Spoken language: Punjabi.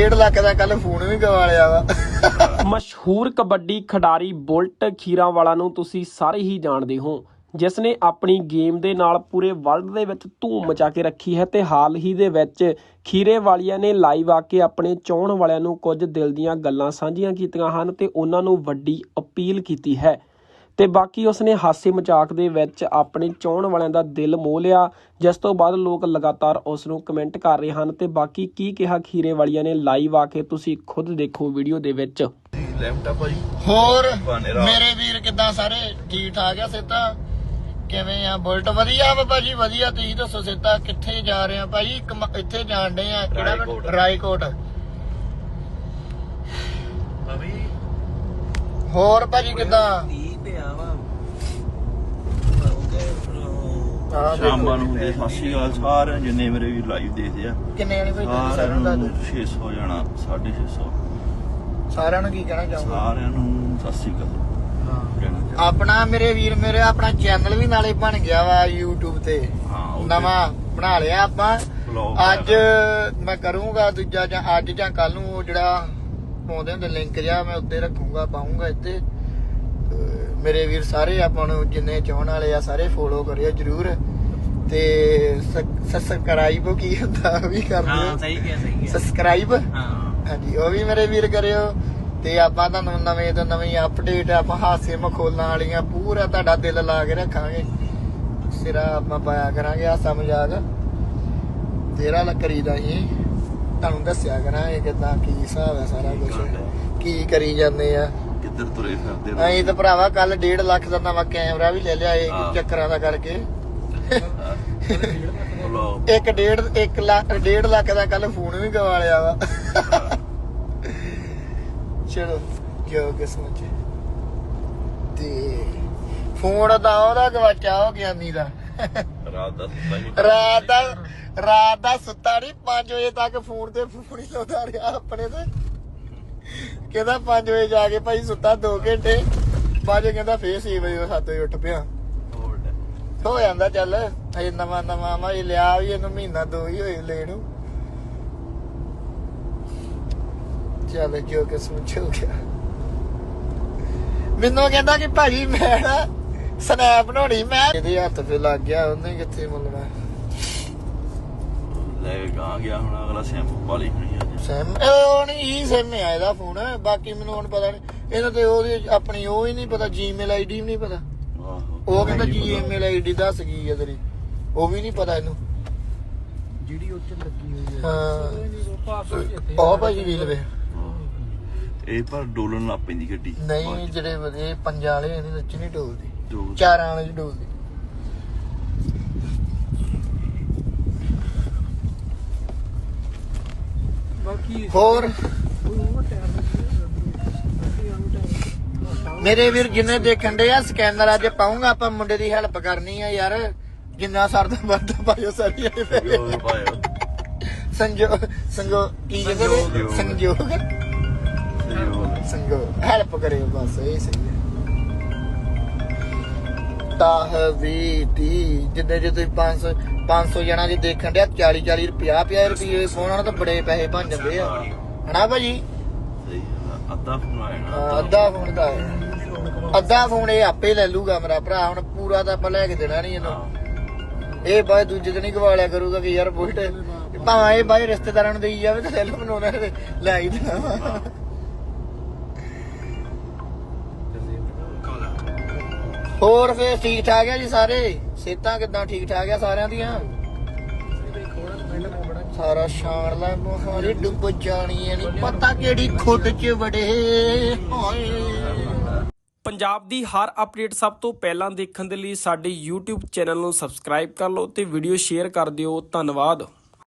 1.5 ਲੱਖ ਦਾ ਕੱਲ ਫੋਨ ਵੀ ਗਵਾ ਲਿਆ ਵਾ। ਮਸ਼ਹੂਰ ਕਬੱਡੀ ਖਿਡਾਰੀ ਬੁਲਟ ਖੀਰਾਵਾਲਾ ਨੂੰ ਤੁਸੀਂ ਸਾਰੇ ਹੀ ਜਾਣਦੇ ਹੋ, ਜਿਸ ਨੇ ਆਪਣੀ ਗੇਮ ਦੇ ਨਾਲ ਪੂਰੇ ਵਰਲਡ ਦੇ ਵਿੱਚ ਧੂਮ ਮਚਾ ਕੇ ਰੱਖੀ ਹੈ ਤੇ ਹਾਲ ਹੀ ਦੇ ਵਿੱਚ ਖੀਰੇ ਵਾਲੀਆਂ ਨੇ ਲਾਈਵ ਆ ਕੇ ਆਪਣੇ ਚਾਹਣ ਵਾਲਿਆਂ ਨੂੰ ਕੁਝ ਦਿਲ ਦੀਆਂ ਗੱਲਾਂ ਸਾਂਝੀਆਂ ਕੀਤੀਆਂ ਹਨ ਤੇ ਉਹਨਾਂ ਨੂੰ ਵੱਡੀ ਅਪੀਲ ਕੀਤੀ ਹੈ। ਤੇ ਬਾਕੀ ਉਸਨੇ ਹਾਸੇ ਮਜ਼ਾਕ ਦੇ ਵਿੱਚ ਆਪਣੇ ਚਾਹਣ ਵਾਲਿਆਂ ਦਾ ਦਿਲ ਮੋਹ ਲਿਆ। ਜਿਸ ਤੋਂ ਬਾਅਦ ਲੋਕ ਲਗਾਤਾਰ ਉਸ ਨੂੰ ਕਮੈਂਟ ਕਰ ਰਹੇ ਹਨ ਤੇ ਬਾਕੀ ਕੀ ਕਿਹਾ ਖੀਰੇ ਵਾਲੀਆਂ ਨੇ ਲਾਈਵ ਆ ਕੇ ਤੁਸੀਂ ਖੁਦ ਦੇਖੋ ਵੀਡੀਓ ਦੇ ਵਿੱਚ। ਹੋਰ। ਮੇਰੇ ਵੀਰ ਕਿਦਾਂ ਸਾਰੇ? ਠੀਕ ਠਾਕ ਆ ਸਿੱਧਾ ਕਿਵੇਂ ਆ? ਬੁਲਟ ਵਧੀਆ ਵਾ ਭਾਜੀ? ਵਧੀਆ ਤੁਸੀਂ ਦੱਸੋ ਸਿੱਧਾ ਕਿੱਥੇ ਜਾ ਰਹੇ ਆ ਭਾਜੀ? ਇੱਥੇ ਜਾਣ ਡੇ ਆ। ਕਿਹੜਾ ਰਾਏਕੋਟ। ਹੋਰ ਭਾਜੀ ਕਿਦਾਂ? ਪਿਆ ਵਾ ਆਹ ਦੇਖੋ। ਸ਼ਾਮਾਂ ਨੂੰ ਹੁੰਦੇ ਸਤਿ ਸ਼੍ਰੀ ਅਕਾਲ ਸਾਰਿਆਂ ਨੂੰ ਜਿੰਨੇ ਮੇਰੇ ਵੀ ਲਾਈਵ ਦੇਖਦੇ ਆ। ਕਿੰਨੇ ਜਣੇ ਭਾਈ ਤੁਸੀਂ ਸਾਰਿਆਂ ਸਾਰਿਆਂ ਨੂੰ ਨੂੰ ਦੱਸ 600 ਜਾਣਾ 650 ਦਿਓ। ਸਾਰਿਆਂ ਨੂੰ ਕੀ ਕਹਿਣਾ ਚਾਹੋਗੇ? ਸਾਰਿਆਂ ਨੂੰ ਸਤਿ ਸ਼੍ਰੀ ਅਕਾਲ। ਕਹਿਣਾ ਚਾਹੁੰਦਾ। ਆਪਣਾ ਮੇਰੇ ਵੀਰ ਮੇਰੇ ਆਪਣਾ ਚੈਨਲ ਵੀ ਨਾਲੇ ਬਣ ਗਿਆ ਵਾ YouTube ਤੇ। ਹਾਂ ਉਹ ਨਵਾਂ ਬਣਾ ਲਿਆ ਆਪਾਂ। Vlog ਅੱਜ ਮੈਂ ਕਰੂੰਗਾ ਦੂਜਾ ਜਾਂ ਅੱਜ ਜਾਂ ਕੱਲ ਨੂੰ ਉਹ ਜਿਹੜਾ ਪਾਉਂਦੇ ਹੁੰਦੇ ਲਿੰਕ ਜਿਹਾ ਮੈਂ ਉੱਤੇ ਰੱਖੂੰਗਾ ਪਾਉਂਗਾ ਇੱਥੇ। ਮੇਰੇ ਵੀਰ ਸਾਰੇ ਆਪਾਂ ਨੂੰ ਜਿੰਨੇ ਚਾਹਣ ਵਾਲੇ ਆ ਸਾਰੇ ਫੋਲੋ ਕਰਿਓ ਜਰੂਰ। ਤੇ ਸਬਸਕ੍ਰਾਈਬ ਕੀ ਹੁੰਦਾ ਉਹ ਵੀ ਕਰ ਦਿਓ। ਸਹੀ ਗਿਆ ਸਹੀ ਗਿਆ ਸਬਸਕ੍ਰਾਈਬ ਹਾਂ। ਹਾਂਜੀ ਉਹ ਵੀ ਮੇਰੇ ਵੀਰ ਕਰਿਓ। ਤੇ ਆਪਾਂ ਤੁਹਾਨੂੰ ਨਵੇਂ ਤੋਂ ਨਵੀਂ ਅਪਡੇਟ ਆਪਾਂ ਹਾਸੇ ਮਖੌਲਾਂ ਵਾਲੀਆਂ ਪੂਰਾ ਤੁਹਾਡਾ ਦਿਲ ਲਾ ਕੇ ਰੱਖਾਂਗੇ। ਸਿਰਾ ਆਪਾਂ ਪਾਇਆ ਕਰਾਂਗੇ ਹਾਸਾ ਮਜ਼ਾਕ। ਤੇਰਾ ਲ ਕਰੀਦਾ ਹੀ। ਤੁਹਾਨੂੰ ਦੱਸਿਆ ਕਰਾਂਗੇ ਕਿਦਾਂ ਕੀ ਹਿਸਾਬ ਹੈ ਸਾਰਾ ਕੁਝ ਕੀ ਕਰੀ ਜਾਂਦੇ ਆ। ਕਿੱਧਰ ਤੁਰੇ ਫਿਰਦੇ ਨੇ ਅਸੀਂ ਤਾਂ ਭਰਾਵਾ ਕੱਲ 1.5 ਲੱਖ ਦਾ ਨਵਾਂ ਕੈਮਰਾ ਵੀ ਲੈ ਲਿਆ ਇਹ ਹਾਂ। ਚੱਕਰਾਂ ਦਾ ਕਰਕੇ। ਇੱਕ ਡੇਢ ਇੱਕ ਲੱਖ ਡੇਢ ਲੱਖ ਦਾ ਕੱਲ ਫੋਨ ਵੀ ਗਵਾ ਲਿਆ ਵਾ। ਚਲੋ ਜੋ ਕਿਸਮਤ ਚ। ਤੇ ਫੋਨ ਦਾ ਉਹਦਾ ਗਵਾਚਾ ਹੋ ਗਿਆ ਨੀ ਦਾ। ਰਾਤ ਦਾ ਸੁੱਤਾ ਹੀ ਰਾਤ ਦਾ ਰਾਤ ਦਾ ਸੁੱਤਾ ਨਹੀਂ 5 ਵਜੇ ਤੱਕ ਫੋਨ ਤੇ ਫੋਨ ਹੀ ਲਾਉਂਦਾ ਰਿਹਾ ਆਪਣੇ ਤੇ। ਕਹਿੰਦਾ 5 ਵਜੇ ਜਾ ਕੇ ਭਾਈ ਸੁੱਤਾ 2 ਘੰਟੇ। ਬਾਅਦ 'ਚ ਕਹਿੰਦਾ ਫੇਰ 6 ਵਜੇ 7 ਵਜੇ ਉੱਠ ਪਿਆ। ਹੈ। ਜਾਂਦਾ ਚੱਲ। ਅਜੇ ਨਵਾਂ ਨਵਾਂ ਮੈਂ ਇਹ ਲਿਆ ਵੀ ਇਹਨੂੰ ਮਹੀਨਾ ਦੋ ਹੀ ਹੋਏ ਲੈ ਨੂੰ। ਚੱਲ ਜੋ ਕਿ ਸੋਚੋ ਗਿਆ। ਮੈਨੂੰ ਕਹਿੰਦਾ ਕਿ ਭਾਜੀ ਮੈਂ ਨਾ ਸਨੈਪ ਬਣਾਉਣੀ ਮੈਂ ਇਹਦੇ ਹੱਥ ਤੇ ਲੱਗ ਗਿਆ ਉਹਨੇ ਕਿੱਥੇ ਮੁੱਲਣਾ। ਲੈ ਕੇ ਗਾਂ ਗਿਆ ਹੁਣ ਅਗਲਾ ਸ਼ੈਂਪੂ ਵਾਲੀ ਹੋਣੀ ਅੱਜ। ਸੈਮ ਉਹ ਨਹੀਂ ਹੀ ਸੈਮ ਆ ਇਹਦਾ ਫੋਨ ਬਾਕੀ ਮੈਨੂੰ ਹੁਣ ਪਤਾ ਨਹੀਂ ਇਹਨਾਂ ਤੇ ਉਹਦੀ ਆਪਣੀ ਉਹ ਹੀ ਨਹੀਂ ਪਤਾ ਜੀਮੇਲ ਆਈਡੀ ਵੀ ਨਹੀਂ ਪਤਾ। ਆਹੋ। ਉਹ ਕਹਿੰਦਾ ਜੀਮੇਲ ਆਈਡੀ ਦੱਸ ਗਈ ਹੈ ਤੇਰੀ ਉਹ ਵੀ ਨਹੀਂ ਪਤਾ ਇਹਨੂੰ। ਜਿਹੜੀ ਉੱਚ ਲੱਗੀ ਹੋਈ ਹਾਂ। ਉਹ ਭਾਜੀ ਵੀ ਲਵੇ। ਇਹ ਪਰ ਡੋਲਣ ਲੱਗ ਪੈਂਦੀ ਗੱਡੀ। ਨਹੀਂ ਜਿਹੜੇ ਵਧੇ ਪੰਜਾਂ ਵਾਲੇ ਇਹਦੇ ਵਿੱਚ ਨਹੀਂ ਡੋਲਦੀ। ਚਾਰਾਂ ਵਾਲੇ ਚ ਡੋਲਦੀ। ਹੋਰ? ਮੇਰੇ ਵੀਰ ਜਿੰਨੇ ਦੇਖਣ ਦੇ ਆ ਸਕੈਨਰ ਅੱਜ ਪਾਉਂਗਾ ਆਪਾਂ ਮੁੰਡੇ ਦੀ ਹੈਲਪ ਕਰਨੀ ਆ ਯਾਰ। ਜਿੰਨਾ ਸਰਦਾ ਵੱਧਦਾ ਪਾਇਓ ਸਾਰੀ ਸੰਜੋ ਸੰਜੋ ਕੀ ਕਹਿੰਦੇ? ਸੰਜੋਗ। ਸੰਜੋਗ। ਹੈਲਪ ਕਰਿਓ ਬਸ ਇਹ ਸਹੀ ਹੈ। ਤਾਹ ਵੀ ਤੀ ਜਿੰਨੇ ਜੇ ਤੁਸੀਂ 500 500 ਜਣਾ ਜੇ ਦੇਖਣ ਡਿਆ 40 40 ਰੁਪਿਆ ਪਿਆ ਰੁਪਏ ਫੋਨ ਨਾਲ ਤਾਂ ਬੜੇ ਪੈਸੇ ਬਣ ਜਾਂਦੇ ਆ। ਹਨਾ ਭਾਜੀ। ਅੱਧਾ ਫੋਨ ਆਇਆ ਅੱਧਾ ਫੋਨ ਦਾ। ਅੱਧਾ ਫੋਨ ਇਹ ਆਪੇ ਲੈ ਲੂਗਾ ਮੇਰਾ ਭਰਾ ਹੁਣ ਪੂਰਾ ਤਾਂ ਆਪਾਂ ਲੈ ਕੇ ਦੇਣਾ ਨਹੀਂ ਇਹਨੂੰ। ਇਹ ਬਾਈ ਦੂਜੇ ਦਿਨ ਹੀ ਗਵਾ ਲਿਆ ਕਰੂਗਾ ਕਿ ਯਾਰ ਬੁਲਟ। ਭਾਵੇਂ ਇਹ ਬਾਈ ਰਿਸ਼ਤੇਦਾਰਾਂ ਨੂੰ ਦੇਈ ਜਾਵੇ ਤਾਂ ਸੈਲ ਬਣਾਉਣਾ ਤੇ ਲੈ ਹੀ ਦੇਣਾ। ਹੋਰ ਫੇਰ ਠੀਕ ਠਾਕ ਆ ਜੀ ਸਾਰੇ? ਸਿਹਤਾਂ ਕਿਦਾਂ? ਠੀਕ ਠਾਕ ਆ ਸਾਰਿਆਂ ਦੀਆਂ? ਸਾਰਾ ਸ਼ਾਨ ਲੈ ਮੋਹਾਰੀ ਡੁੱਬ ਜਾਣੀ ਨਹੀਂ ਪਤਾ ਕਿਹੜੀ ਖੁੱਡ ਚ ਵੜੇ ਹਾਏ। ਪੰਜਾਬ ਦੀ ਹਰ ਅਪਡੇਟ ਸਭ ਤੋਂ ਪਹਿਲਾਂ ਦੇਖਣ ਦੇ ਲਈ ਸਾਡੇ YouTube ਚੈਨਲ ਨੂੰ ਸਬਸਕ੍ਰਾਈਬ ਕਰ ਲਓ ਤੇ ਵੀਡੀਓ ਸ਼ੇਅਰ ਕਰ ਦਿਓ। ਧੰਨਵਾਦ।